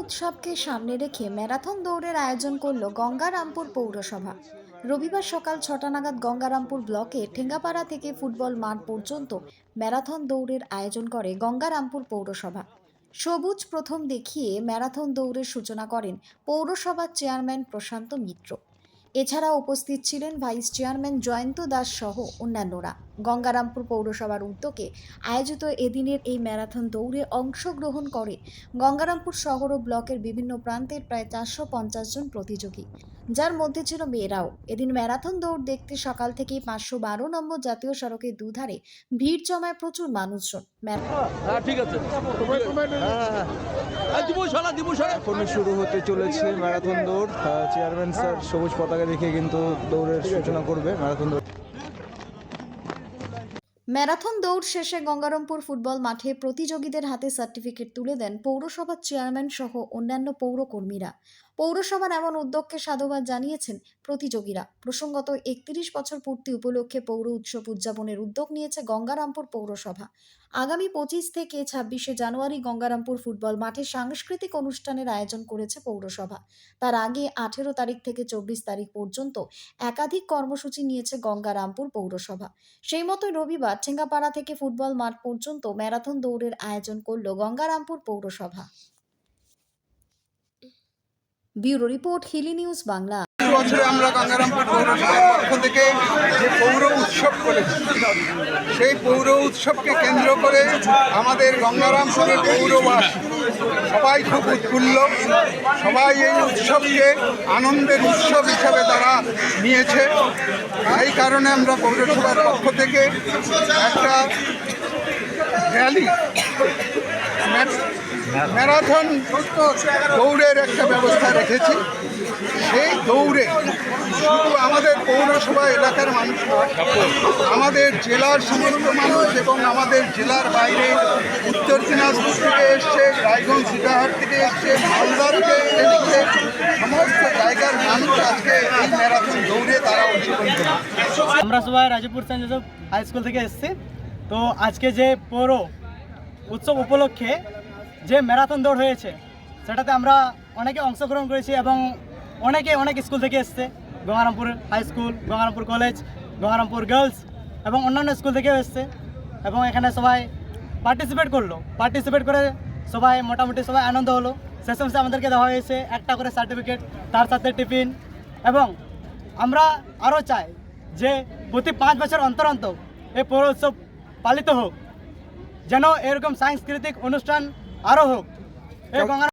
উৎসবকে সামনে রেখে ম্যারাথন দৌড়ের আয়োজন করল গঙ্গারামপুর পৌরসভা। রবিবার সকাল ছটা নাগাদ গঙ্গারামপুর ব্লকে ঠেঙ্গাপাড়া থেকে ফুটবল মাঠ পর্যন্ত ম্যারাথন দৌড়ের আয়োজন করে গঙ্গারামপুর পৌরসভা। সবুজ প্রথম দেখিয়ে ম্যারাথন দৌড়ের সূচনা করেন পৌরসভার চেয়ারম্যান প্রশান্ত মিত্র। এছাড়া উপস্থিত ছিলেন ভাইস চেয়ারম্যান জয়ন্ত দাস সহ অন্যান্যরা। গঙ্গারামপুর পৌরসভার উদ্যোগে আয়োজিত এদিনের এই ম্যারাথন দৌড়ে অংশগ্রহণ করে গঙ্গারামপুর শহর ও ব্লকের বিভিন্ন প্রান্তের প্রায় চারশো পঞ্চাশ জন প্রতিযোগী। যার মধ্যে ছিল মেয়েরাও। এদিন ম্যারাথন দৌড় দেখতে সকাল থেকেই পাঁচশো বারো নম্বর জাতীয় সড়কের দুধারে ভিড় জমায় প্রচুর মানুষজন। ম্যারা- হ্যাঁ ঠিক আছে। এখনই শুরু হতে চলেছে ম্যারাথন দৌড়। চেয়ারম্যান স্যার সবুজ পতাকা দেখে কিন্তু দৌড়ের সূচনা করবে ম্যারাথন দৌড়। ম্যারাথন দৌড় শেষে গঙ্গারামপুর ফুটবল মাঠে প্রতিযোগীদের হাতে সার্টিফিকেট তুলে দেন পৌরসভার চেয়ারম্যান সহ অন্যান্য পৌরকর্মীরা। পৌরসভার এমন উদ্যোগকে সাধুবাদ জানিয়েছেন প্রতিযোগীরা। প্রসঙ্গত, একত্রিশ বছর পূর্তি উপলক্ষে পৌর উৎসব উদযাপনের উদ্যোগ নিয়েছে গঙ্গারামপুর পৌরসভা। আগামী পঁচিশ থেকে ছাব্বিশে জানুয়ারি গঙ্গারামপুর ফুটবল মাঠে সাংস্কৃতিক অনুষ্ঠানের আয়োজন করেছে পৌরসভা। তার আগে আঠেরো তারিখ থেকে চব্বিশ তারিখ পর্যন্ত একাধিক কর্মসূচি নিয়েছে গঙ্গারামপুর পৌরসভা। সেই মতো রবিবার ঠেঙ্গাপাড়া থেকে ফুটবল মাঠ পর্যন্ত ম্যারাথন দৌড়ের আয়োজন করল গঙ্গারামপুর পৌরসভা। Bureau report, Hili news Bangla. বছরে আমরা গঙ্গারামপুর পৌরসভার পক্ষ থেকে যে পৌর উৎসব করেছি, সেই পৌর উৎসবকে কেন্দ্র করে আমাদের গঙ্গারামপুরের পৌরবাসী সবাই খুব উৎফুল্ল। সবাই এই উৎসবকে আনন্দের উৎসব হিসাবে তারা নিয়েছে। এই কারণে আমরা পৌরসভার পক্ষ থেকে একটা র্যালি ম্যারাথন দৌড়ের একটা ব্যবস্থা রেখেছি। সেই দৌড়ে শুধু আমাদের পৌরসভা এলাকার মানুষ আমাদের জেলার সমস্ত মানুষ এবং আমাদের জেলার বাইরে উত্তর দিনাজপুর থেকে এসছে, রায়গঞ্জ সীতাহাট থেকে এসছে মালদা থেকে এসছে, সমস্ত জায়গার মানুষ আজকে এই ম্যারাথন দৌড়ে তারা অংশগ্রহণ আমরা সবাই Rajpur saint Joseph high school থেকে এসেছি। তো আজকে যে পৌর উৎসব উপলক্ষে যে ম্যারাথন দৌড় হয়েছে, সেটাতে আমরা অনেকে অংশগ্রহণ করেছি এবং অনেকে অনেক স্কুল থেকে এসছে। Gangarampur high school Gangarampur college Gangarampur girls এবং অন্যান্য স্কুল থেকেও এসছে এবং এখানে সবাই পার্টিসিপেট করল। পার্টিসিপেট করে সবাই মোটামুটি সবাই আনন্দ হলো। শেষে শেষে আমাদেরকে দেওয়া হয়েছে একটা করে সার্টিফিকেট তার সাথে টিফিন এবং আমরা আরও চাই যে প্রতি পাঁচ বছর অন্তর অন্তর এই পৌর উৎসব পালিত হোক। যেন এরকম সাংস্কৃতিক অনুষ্ঠান আরও হোক।